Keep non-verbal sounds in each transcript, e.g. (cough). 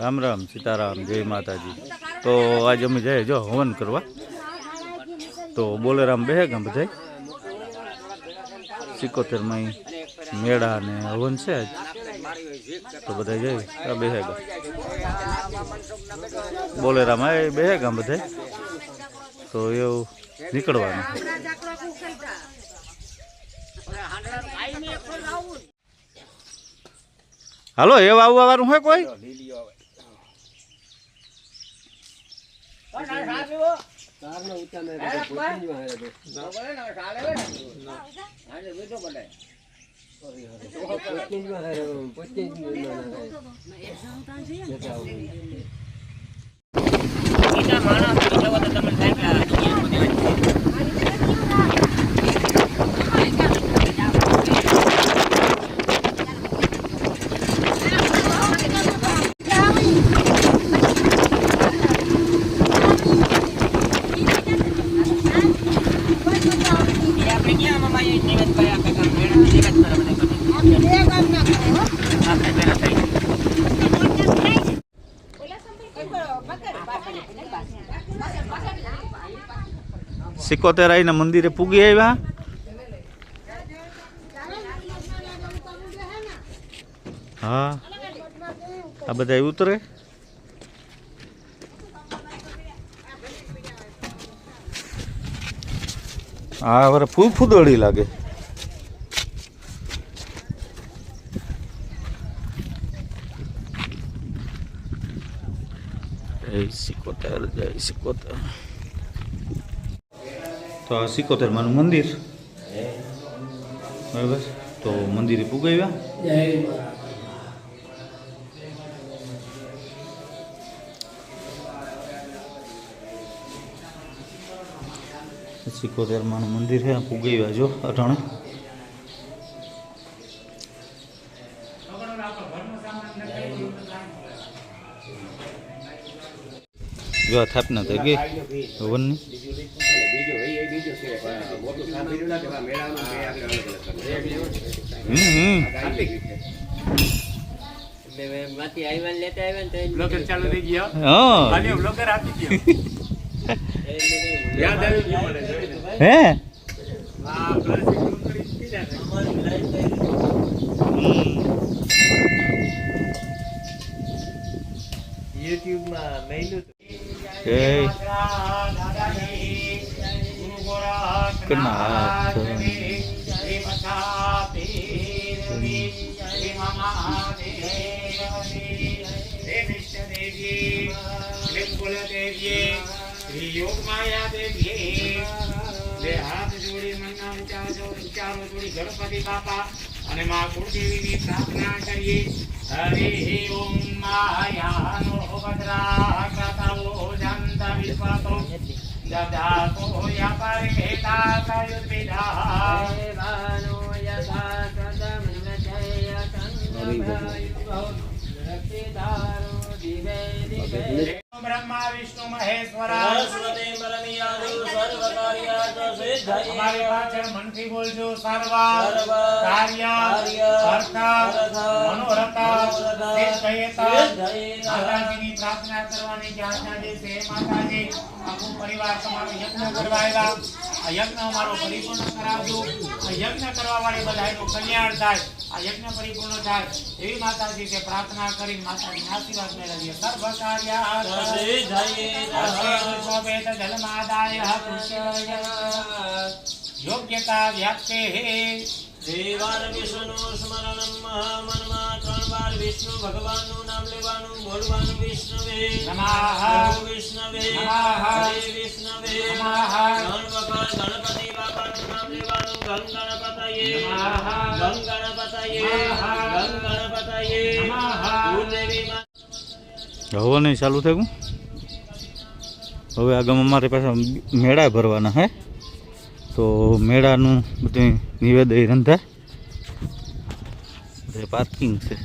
રામ રામ, સીતારામ, જય માતાજી. તો આજે અમે જઈએ જો હવન કરવા. તો બોલેરામ બે ગામ બધા સિકોતેરમાં મેળા ને હવન છે તો બધા જઈએ બેહે ગામ. બોલેરામ આ બે ગામ બધા તો એવું નીકળવાનું. હાલો એ આવવા વાળું હોય કોઈ? આપણે ક્યાં આમાં મારી નિવેદ કરે આપણે કામ મેળા નિવેદ કરે બધા કરે. આપણે પેલા થઈ સિકોતેર આવીને મંદિરે પૂગી આવ્યા. હા આ બધા ઉતરે. હા હવે ફૂ ફૂદડી લાગે. જય સિકોતેર જય સિકોતર તો આ સિકોતેર માનું મંદિર. બરાબર? તો મંદિરે પુગાવ્યા? સિકોતેર માનું મંદિર છે પુગાવ્યા જો અટાણે જો આ થાપના થઈ ગઈ હવનની હમ હમ માંથી આવ્યા ને લેતા આવ્યા ને તો બ્લોગર ચાલુ થઈ ગયો હા ખાલી બ્લોગર આપી ગયો યાદ આવી ગયું મને જોઈને. હે આ પ્લાસ્ટિક ડુંગળી પીધા હતા. યુટ્યુબમાં મેલું મનના વિચારો વિચારો જોડી ગણપતિ બાપા અને મા કુળદેવીની પ્રાર્થના કરીએ હરે ઓમ માયાનો ભદ્રા કથાઓ જંત વિશ્વાસો દદાતો યાપરિતા કયુપિદા દેવાનો યથા કદમ નચય બ્રહ્મા વિષ્ણુ મહેશ્વરા અમારી પાછળ મનથી બોલજો સર્વ સર્વ કાર્ય અર્થ મનોરથ માતાજીની પ્રાર્થના કરવાની જે આજના દિવસે હે માતાજી આખું પરિવાર તમારો યજ્ઞ કરવા આવ્યા આ યજ્ઞ અમારો પરિપૂર્ણ કરાવજો. આ યજ્ઞ કરવા વાળી બધાનું કલ્યાણ થાય. આ યજ્ઞ પરિપૂર્ણ થાય. એવી માતાજી તે પ્રાર્થના કરી માતાજી આશીર્વાદ મેળવીએ. સર્વ કાર્ય યોગ્યતા વ્યાપ્તે દેવાર વિષ્ણુ સ્મરણ મહામનમાં ત્રણ વાર વિષ્ણુ ભગવાનનું નામ લેવાનું બોલવાનું વિષ્ણવે નમઃ. વિષ્ણવે. હરે વિષ્ણવે. ત્રણ વખત ગણપતિ બાપાનું નામ લેવાનું ગણ ગણપતયે. ગમ ગણપતયે. ગમ ગણપતયે નમઃ. કુળદેવી નહીં ચાલુ થયું હવે આગળ અમારી પાસે મેળા ભરવાના હે. તો મેળાનું બધું નિવેદન રંધા પાર્કિંગ છે.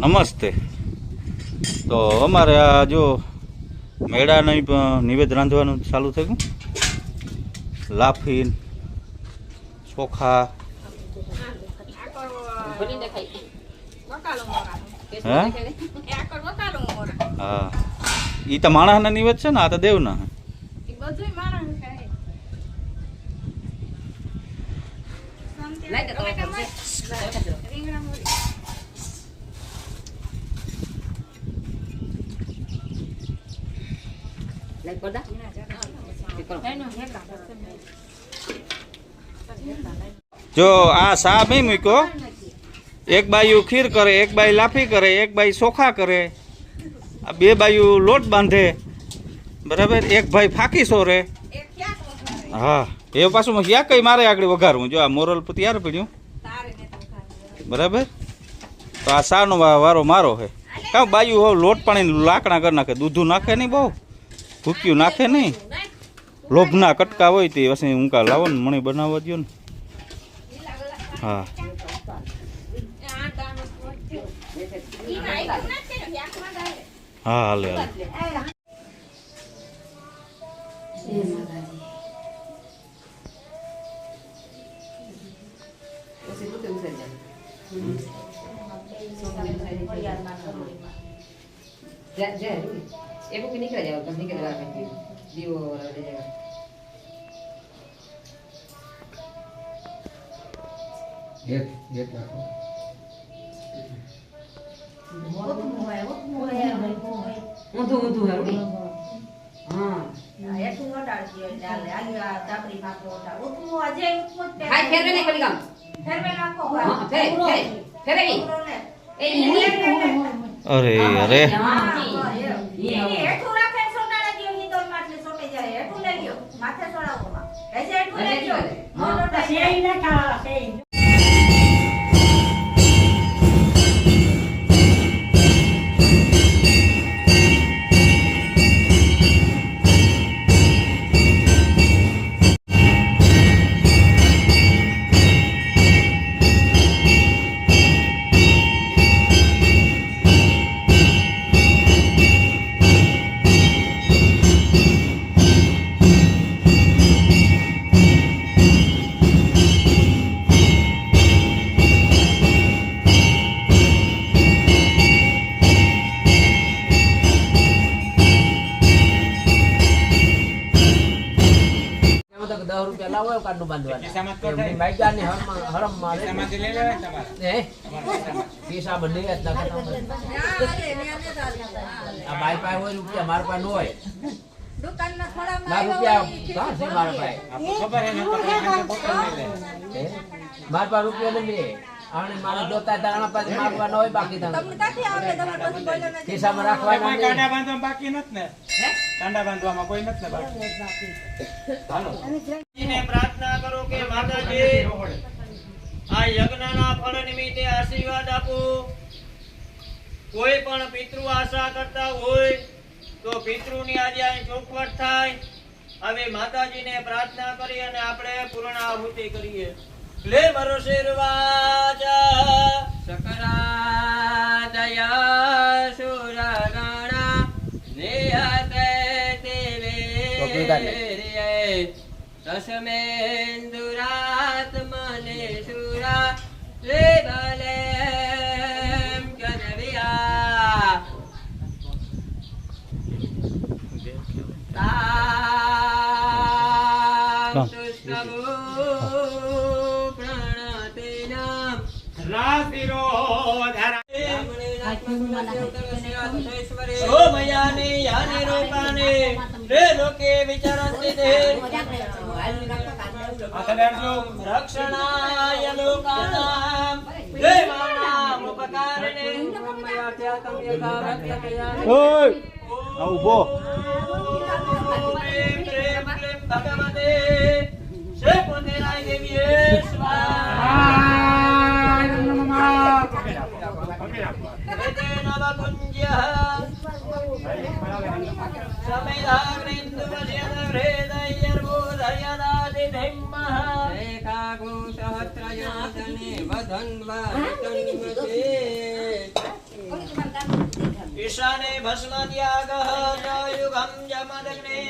નમસ્તે. તો અમારે આ જો મેળાનું નિવેદ રાંધવાનું ચાલુ થયું લાફીન, ચોખા ભરીને ખાઈ બકાલો મોરા હે? ઈ તો માણસના નિવેદ છે ને આ તો દેવના જો આ સાહેબ મૂક્યો. એક બાયું ખીર કરે, એક બાઈ લાફી કરે, એક બાઈ ચોખા કરે. આ બે બાયું લોટ બાંધે. બરાબર? એક ભાઈ ફાંકી સોરે. હા. એ પાછું ક્યાં કઈ મારે આગળ વઘારવું? જો આ મોરલ પતિ યાર પડ્યું. બરાબર? તો આ સાનો વારો મારો છે કાં બાયું હવે લોટ પાણી લાકડા કરી નાખે, દૂધું નાખે નહીં બહુ? ભૂક્યું નાખે નહીં? લોભના કટકા હોય તે પછી ઊંકા લાવો ને, મણી બનાવવા દો ને. હા એ આટાનો પોટ થયો ઈ નાખ્યું નથી ને વ્યાકમાં ડાલે હાલે હાલે પછી તું તે ઉસરી જા. જા- જા, રૂકી. એ બુકી નીકળી જાવ પછી નીકળી પછી દીવો લઈ જાય એક એક રાખો ઊંધું ઊંધું હે. રૂકી. હા હાય ફેરવે નહીં ખાલી કામ હા ફેરે ફેરે ફેરે એ નહીં. અરે અરે. એમાં દસ રૂપિયા લાવો બાંધવાનું. માઇકાની હરમ- લેવાય તમારે. હે? પૈસા બંને જ નાખે આ બાઈ પાસે હોય રૂપિયા મારા પાસે ન હોય. મારા પાસે? ને? મારા રૂપિયા નથી. આણે મારે પાસે હોય બાકી તમને તમારે નથી. ખિસ્સામાં કોઈ રાખવાના કાંડા બાંધવામાં બાકી નથી ને? કાંડા બાંધવામાં કોઈ નથી ને બાકી? હાલો. ને પ્રાર્થના કરો કે માતાજી આ યજ્ઞના ફળ નિમિત્તે આશીર્વાદ આપો. કોઈ પણ પિતૃ આશા કરતા હોય તો પિતૃની આજે અહીં ચોખવટ થાય. હવે માતાજીને પ્રાર્થના કરી અને આપણે પૂર્ણ આહુતિ કરીએ. લે મરો શિરવાજા. સકરાદયા સુરગણા નિહતે ટોપી સોમયાને યાને રોપાને રે લોકે વિચરંતિ તે હાથે રક્ષણાય લોકાનામ. દેવાનામ ઉપકારિણે ઓય. આ ઊભો પ્રેમ પ્રેમ પ્રેમ ભગવતે. શ્રી પોતેરાય દેવીએ સ્વાહા કુંજ્ય સમેધાગ્નિન્દુવશ્યન હૃદયર્બોધયદાતિ ધૈમઃ એકાગો સહસ્રયોજને વધન્વતન્વતે ઈશાને ભસ્મ ત્યાગઃ જયુગમ જમદગ્ને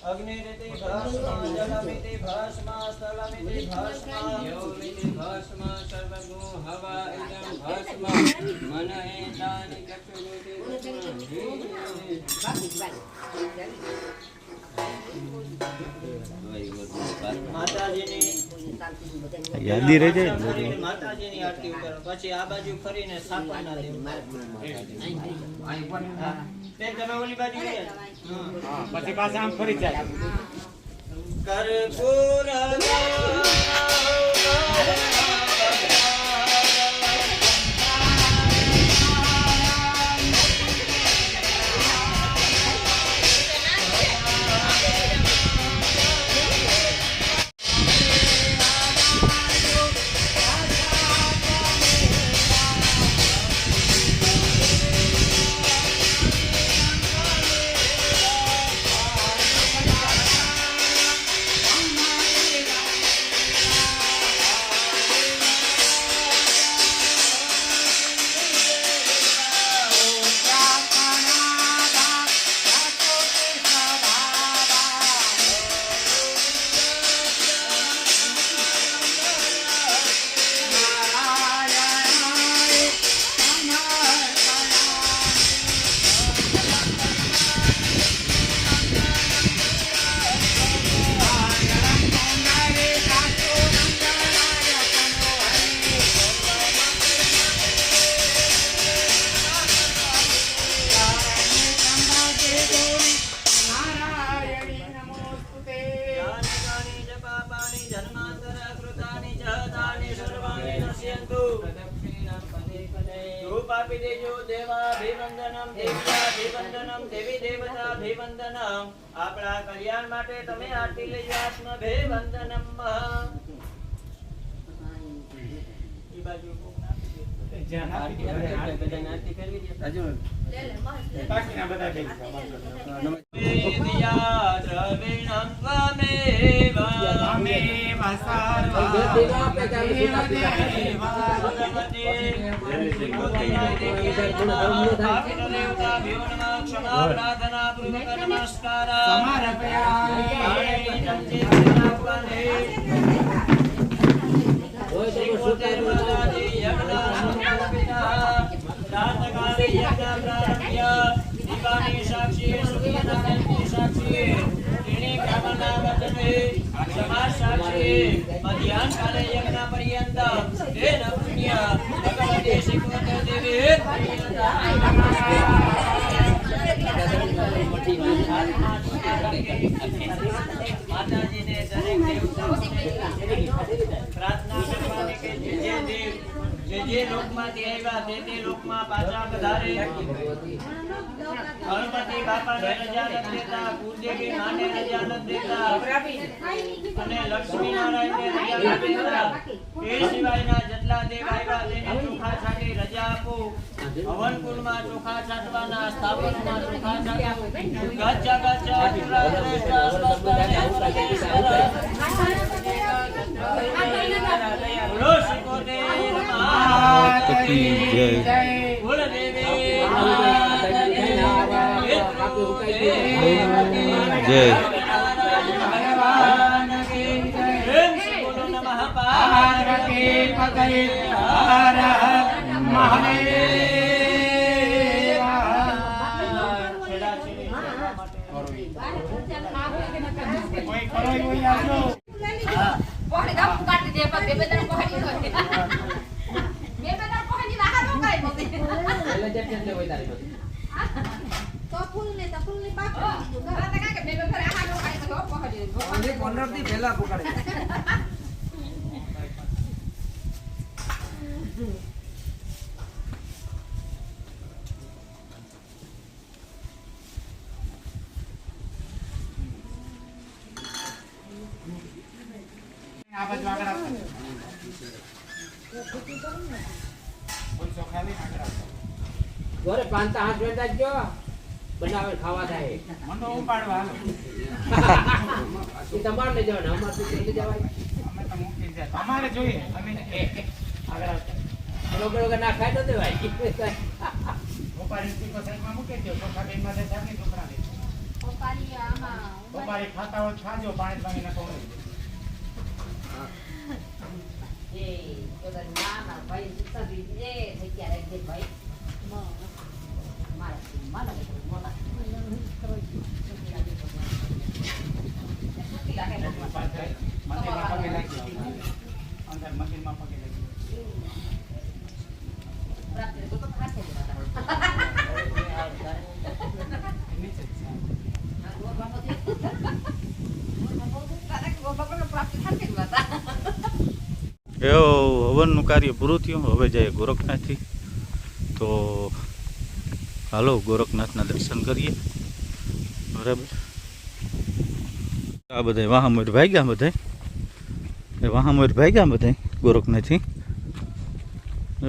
અગ્નિરિતિ ભસ્મ જલમિતિ ભસ્મ સ્થલમિતિ ભસ્મ યોમિતિ ભસ્મ સર્વગો હવા ઇદં ભસ્મ મન એતાનિ ચક્ષુરુતિ યાદી રહી જાય માતાજીની આરતી ઉપર પછી આ બાજુ ફરીને સ્થાપના દેવ તમે ઓલી બાજુ પછી પાછા આમ ફરી જાય કર્પૂર નમસ્કાર સમર્પયામિ. હોય તો કોઈ સુતા જ ન દીવાની સાક્ષી વચને સમાજ સાક્ષી મધ્યાહન કાલે યજ્ઞ પર્યંત તેન પુણ્ય ભગવતી શ્રીમતી દેવી દરેક દેવતાઓને પ્રાર્થના કરવાની કે જે જે દેવ જે લોકમાંથી આવ્યા તે તે લોકમાં પાછા પધારે. ગણપતિ બાપાને રજા નથી દેતા કુળદેવી માને રજા નથી દેતા. અને લક્ષ્મી નારાયણને રજા નથી દેતા. એ સિવાયના જેટલા દેવ આવ્યા તેને ચોખા છાંટી રજા આપો. હવન ચોખા છાંટવાના સ્થાપનમાં ચોખા છાંટો. બોલો માત કી જય. જય કોઈ કરો એવું આવજો પહોળી દા કાઢી દે પણ બે બે દાડા પહોળી હોય બે બે દાડા પહોળી બહાર નો કાઈ મમ્મી જેમ જેમ તારી તો ફૂલ ને તો ફૂલની પાકડી દીધું હા તો કાકે બે બે ઘરે આહાર નો કાઈ તો પહોળી આ બાજુ આગળ આવજો બોલશો ખાલી આગળ આવજો ઘરે પાંચતા હાથ વેચતા જ બનાવે ખાવા થાય. મંડો ઉપાડવા હાલો (laughs) એ તમારે લઈ જવાના અમારે તો લઈ જવાય. અમે તો મૂકી તમારે જોઈએ એ, એ, લોકો ના ખાય તો દેવાય. (laughs) બપારી ખાતા હોય તો ખાજો પાણી પાણી નાખો એ તો ના ના ભાઈ એ થઈ ગયા રે ભાઈ. (laughs) એવો હવનનું કાર્ય પૂરું થયું હવે જાય ગોરખનાથથી. તો હાલો ગોરખનાથના દર્શન કરીએ. બરાબર? આ બધા વાહામોર ભાગ્યા બધા? એ વાહામોર ભાગ્યા બધા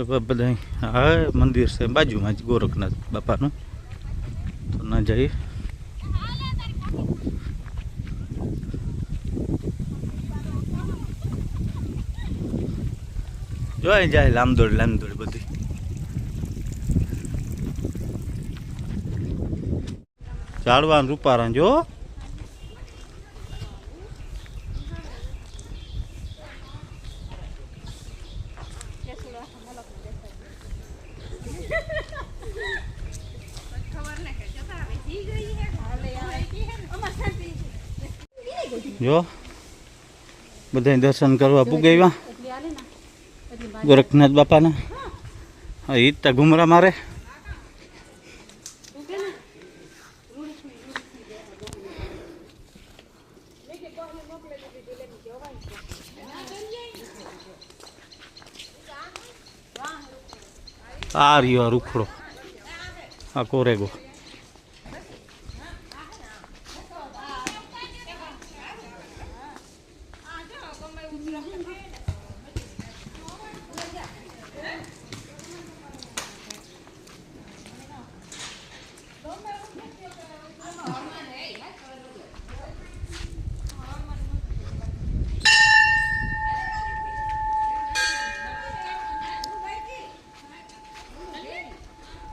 બ- બધા હા મંદિર છે બાજુમાં જ ગોરખનાથ બાપાનું. તો ના જઈએ. જોઈ જાય લામદોડ લામદોડ બધી ઝાડવા ને રૂપારા જો ખબર ને કે જતા આવે જી ગઈ હે હાલે આવે કી હે અમાર શાંતિ જો બધા દર્શન કરવા પુગાવ્યા ગોરખનાથ બાપાના હા ઈ જ તા ઘુમરા મારે આ રહ્યો આ રૂખડો. આ કોરેગો.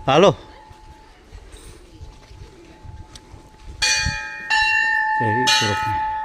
હાલો. જય